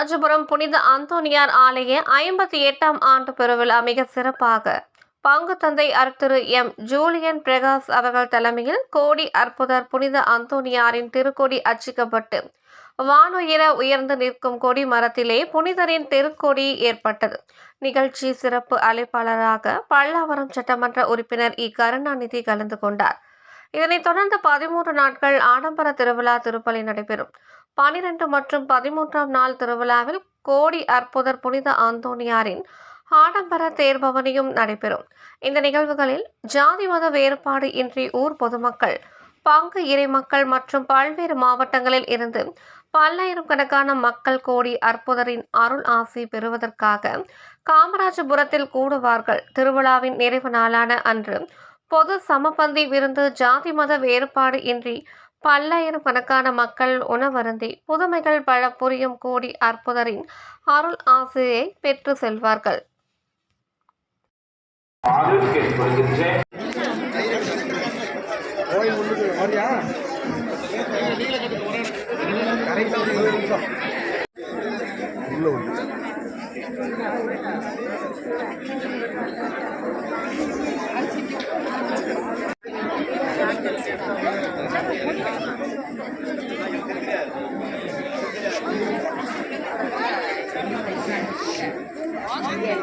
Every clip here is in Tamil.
ராஜபுரம் புனித அந்தோனியார் ஆலய ஐம்பத்தி எட்டாம் ஆண்டு பெருவிழா மிக சிறப்பாக பங்கு தந்தை அர்த்திரு எம் ஜூலியன் பிரகாஷ் அவர்கள் தலைமையில் கோடி அற்புதர் புனித அந்தோனியாரின் திருக்கொடி அச்சிக்கப்பட்டு வானுயர உயர்ந்து நிற்கும் கொடி மரத்திலே புனிதரின் திருக்கொடி ஏற்பட்டது. நிகழ்ச்சி சிறப்பு அழைப்பாளராக பல்லாவரம் சட்டமன்ற உறுப்பினர் இ. கருணாநிதி கலந்து கொண்டார். இதனைத் தொடர்ந்து பதிமூன்று நாட்கள் ஆடம்பர திருவிழா திருப்பலி நடைபெறும். பனிரெண்டு மற்றும் பதிமூன்றாம் நாள் திருவிழாவில் கோடி அற்புதர் புனித ஆந்தோனியாரின் ஆடம்பர தேர்பவனியும் நடைபெறும். இந்த நிகழ்வுகளில் ஜாதி மத வேறுபாடு இன்றி ஊர் பொதுமக்கள் பங்கு இறைமக்கள் மற்றும் பல்வேறு மாவட்டங்களில் இருந்து பல்லாயிரம் கணக்கான மக்கள் கோடி அற்புதரின் அருள் ஆசி பெறுவதற்காக காமராஜபுரத்தில் கூடுவார்கள். திருவிழாவின் நிறைவு நாளான அன்று பொது சமபந்தி விருந்து ஜாதி மத வேறுபாடு இன்றி பல்லாயிரக்கணக்கான மக்கள் உணவருந்தி புதுமைகள் பல புரியும் கோடி அற்புதரின் அருள் ஆசையை பெற்று செல்வார்கள். ஆறு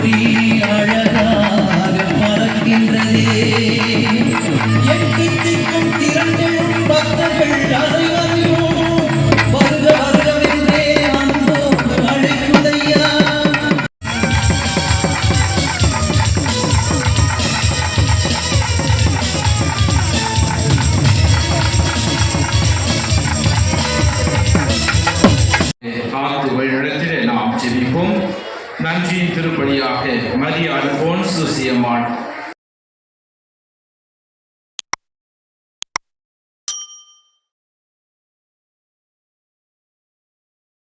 திருக்கொடி அழகாக மறக்கின்றதே எட்டித்திக்கும் பக்தர்கள் வருக வருகவென்றே அன்போடு அழைக்குதையா வழிநடத்திட நாம் ஜெபிப்போம். நன்றியின் திருப்படியாக மரிய அல்போன்சு சியம்மாள்